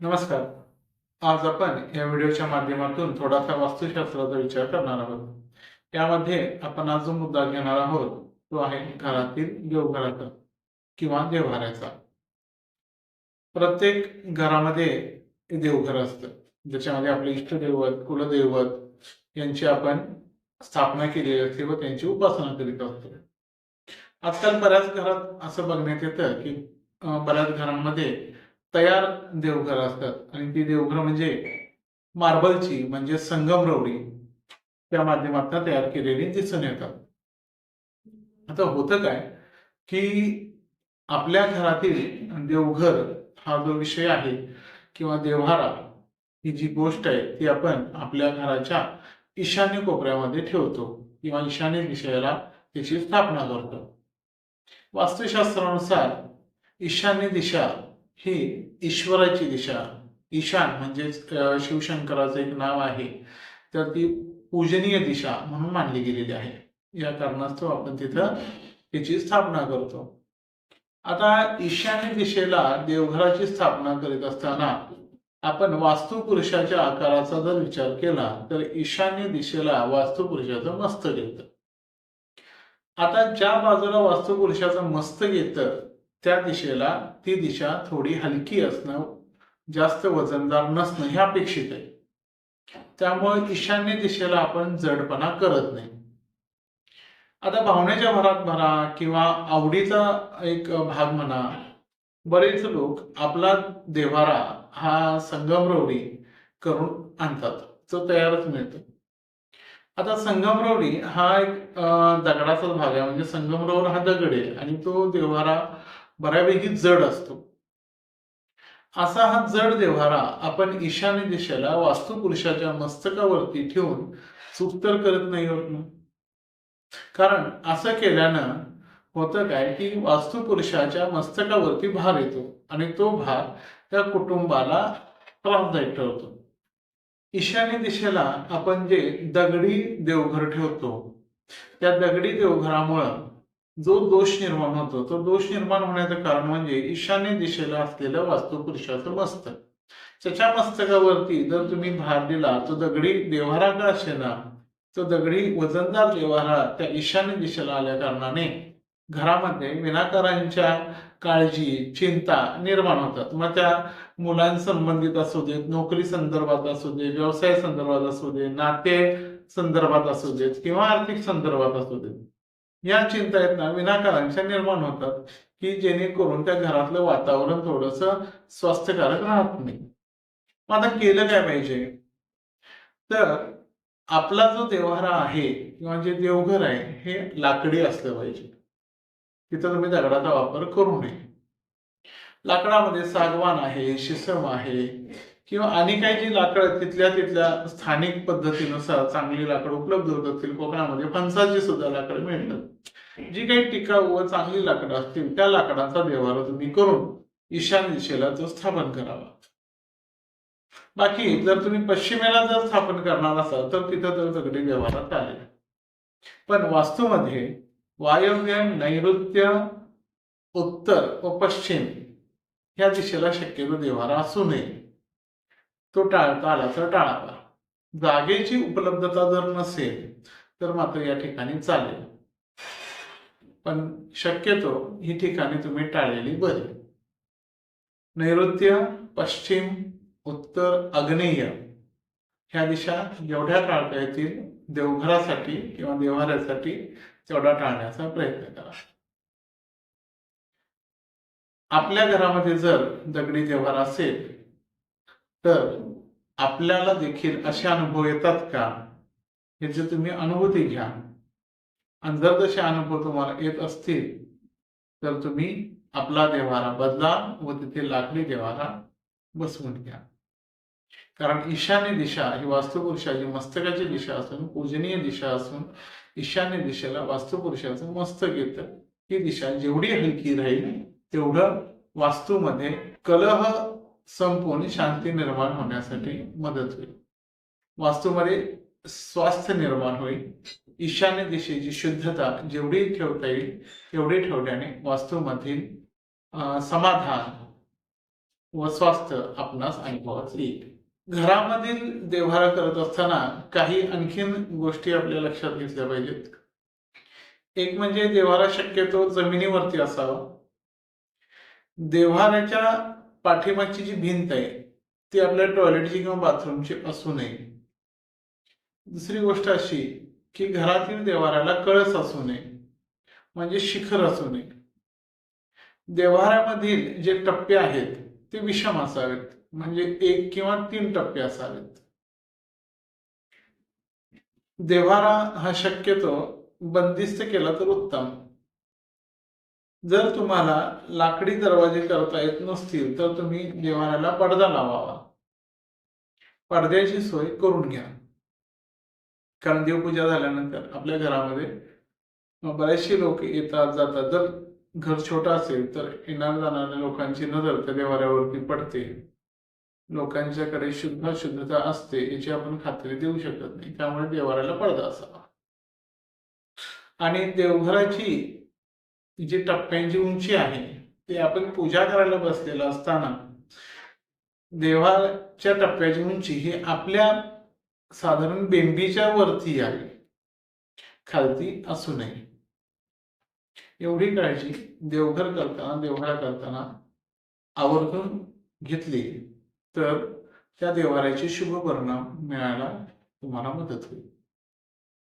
नमस्कार. आज आपण या व्हिडिओच्या माध्यमातून थोडासा वास्तुशास्त्राचा विचार करणार आहोत. यामध्ये आपण आज जो मुद्दा घेणार आहोत तो आहे घरातील देवघराचा किंवा देवघराचा प्रत्येक घरामध्ये देवघर असतं. ज्याच्यामध्ये आपले इष्टदैवत कुलदैवत यांची आपण स्थापना केलेली असते व त्यांची उपासना करीत असतो. आजकाल बऱ्याच घरात असं बघण्यात येतं की बऱ्याच घरांमध्ये तयार देवघर असतात. आणि ती देवघर म्हणजे मार्बलची म्हणजे संगमरवरी त्या माध्यमातून तयार केलेली दिसून येतात. आता होतं काय की आपल्या घरातील देवघर हा जो विषय आहे किंवा देव्हारा ही जी गोष्ट आहे ती आपण आपल्या घराच्या ईशान्य कोपऱ्यामध्ये ठेवतो किंवा ईशान्य दिशेला त्याची स्थापना करतो. वास्तुशास्त्रानुसार ईशान्य दिशा ही ईश्वराची दिशा ईशान म्हणजे शिवशंकराचं एक नाव आहे. तर ती पूजनीय दिशा म्हणून मानली गेलेली आहे. या कारणास्तव आपण तिथं तिची स्थापना करतो. आता ईशान्य दिशेला देवघराची स्थापना करीत असताना आपण वास्तुपुरुषाच्या आकाराचा जर विचार केला तर ईशान्य दिशेला वास्तुपुरुषाचं मस्तक येतं आता ज्या बाजूला वास्तुपुरुषाचं मस्तक येतं त्या दिशेला ती दिशा थोडी हलकी असणं जास्त वजनदार नसणं हे अपेक्षित आहे. त्यामुळे ईशान्य दिशेला आपण जडपणा करत नाही. आता भावनेच्या भरात भरा किंवा आवडीचा एक भाग म्हणा बरेच लोक आपला देव्हारा हा संगमरवरी करून आणतात तो तयारच मिळतो. आता संगमरवरी हा एक दगडाचाच भाग आहे. म्हणजे संगमरवर हा दगड आहे आणि तो देव्हारा बऱ्यापैकी जड असतो. असा हा जड देव्हारा आपण ईशान्य दिशेला वास्तुपुरुषाच्या मस्तकावरती ठेवून चूक तर करत नाही होत ना? कारण असं केल्यानं होतं काय की वास्तुपुरुषाच्या मस्तकावरती भार येतो आणि तो भार त्या कुटुंबाला त्रासदायक ठरतो. ईशान्य दिशेला आपण जे दगडी देवघर ठेवतो त्या दगडी देवघरामुळं जो दोष निर्माण होतो तो दोष निर्माण होण्याचं कारण म्हणजे ईशान्य दिशेला असलेलं वास्तुपुरुषाचं मस्तक. त्याच्या मस्तकावरती जर तुम्ही भार दिला तो दगडी देव्हारा का असेना तो दगडी वजनदार देव्हारा त्या ईशान्य दिशेला आल्या कारणाने घरामध्ये विनाकारांच्या काळजी चिंता निर्माण होतात. मग त्या मुलांसंबंधित असू देत नोकरी संदर्भात असू दे व्यवसाय संदर्भात असू दे नाते संदर्भात असू देत किंवा आर्थिक संदर्भात असू देत या चिंता आहेत ना विनाकारांच्या निर्माण होतात की जेणेकरून त्या घरातलं वातावरण थोडस स्वास्थ्यकारक राहत नाही. मग आता केलं काय पाहिजे? तर आपला जो देव्हारा आहे किंवा जे देवघर आहे हे लाकडी असलं पाहिजे. तिथं तुम्ही दगडाचा वापर करू नये. लाकडामध्ये सागवान आहे शिसम आहे किंवा आणि काही जी लाकडं तिथल्या तिथल्या स्थानिक पद्धतीनुसार चांगली लाकडं उपलब्ध होत असतील कोकणामध्ये फणसाची सुद्धा लाकडं मिळतात. जी काही टिकाऊ व चांगली लाकडं असतील त्या लाकडाचा व्यवहार तुम्ही करून ईशान्य दिशेला तो स्थापन करावा. बाकी जर तुम्ही पश्चिमेला जर स्थापन करणार असाल तर तिथं तर दगडी व्यवहारात आले पण वास्तूमध्ये वायव्य नैऋत्य उत्तर व पश्चिम ह्या दिशेला शक्यतो व्यवहार असू नये. तो टाळता आला तर टाळावा. जागेची उपलब्धता जर नसेल तर मात्र या ठिकाणी चालेल. पण शक्यतो ही ठिकाणी तुम्ही टाळलेली बरी. नैऋत्य पश्चिम उत्तर आग्नेय ह्या दिशा जेवढ्या टाळता येतील देवघरासाठी किंवा देवाऱ्यासाठी तेवढा टाळण्याचा प्रयत्न करा. आपल्या घरामध्ये जर दगडी देवार असेल तर आपल्याला देखील असे अनुभव येतात का? याची तुम्ही अनुभूती घ्या. आणि जर तसे अनुभव तुम्हाला येत असतील तर तुम्ही आपला देवारा बदला व तिथे लागली देवाला बसवून घ्या. कारण ईशान्य दिशा ही वास्तुपुरुषाची मस्तकाची दिशा असून पूजनीय दिशा असून ईशान्य दिशेला वास्तुपुरुषाचं मस्तक येतं. ही दिशा जेवढी हलकी राहील तेवढं वास्तूमध्ये कलह संपून शांती निर्माण होण्यासाठी मदत होईल. वास्तूमध्ये स्वास्थ्य निर्माण होईल. ईशान्य दिशेची शुद्धता जेवढी ठेवता येईल तेवढी ठेवल्याने वास्तूमधील समाधान व स्वास्थ्य आपणास अनुभवात येईल. घरामधील देव्हारा करत असताना काही आणखीन गोष्टी आपल्या लक्षात घेतल्या पाहिजेत. एक म्हणजे देव्हारा शक्यतो जमिनीवरती असावा. देव्हाऱ्याच्या पाठीमागची जी भिंत आहे ती आपल्या टॉयलेटची किंवा बाथरूमची असू नये. दुसरी गोष्ट अशी की घरातील देवाऱ्याला कळस असू नये म्हणजे शिखर असू नये. देवारामधील जे टप्पे आहेत ते विषम असावेत म्हणजे एक किंवा तीन टप्पे असावेत. देव्हारा हा शक्यतो बंदिस्त केला तर उत्तम. जर तुम्हाला लाकडी दरवाजे करता येत नसतील तर तुम्ही देवाऱ्याला पडदा लावावा. पडद्याची सोय करून घ्या. कारण देवपूजा झाल्यानंतर आपल्या घरामध्ये बरेचसे लोक येतात जातात. जर घर छोटं असेल तर येणार जाणाऱ्या लोकांची नजर त्या देवाऱ्यावरती पडते. लोकांच्याकडे शुद्ध शुद्धता असते याची आपण खात्री देऊ शकत नाही. त्यामुळे देवाऱ्याला पडदा असावा. आणि देवघराची जी टप्प्यांची उंची आहे ते आपण पूजा करायला बसलेलं असताना देवाच्या टप्प्याची उंची ही आपल्या साधारण बेंबीच्या वरती आहे. खालती असू नये. एवढी काळजी देवघर करताना देवघरा करताना आवर्जून घेतली तर त्या देवाऱ्याचे शुभ परिणाम मिळायला तुम्हाला मदत होईल.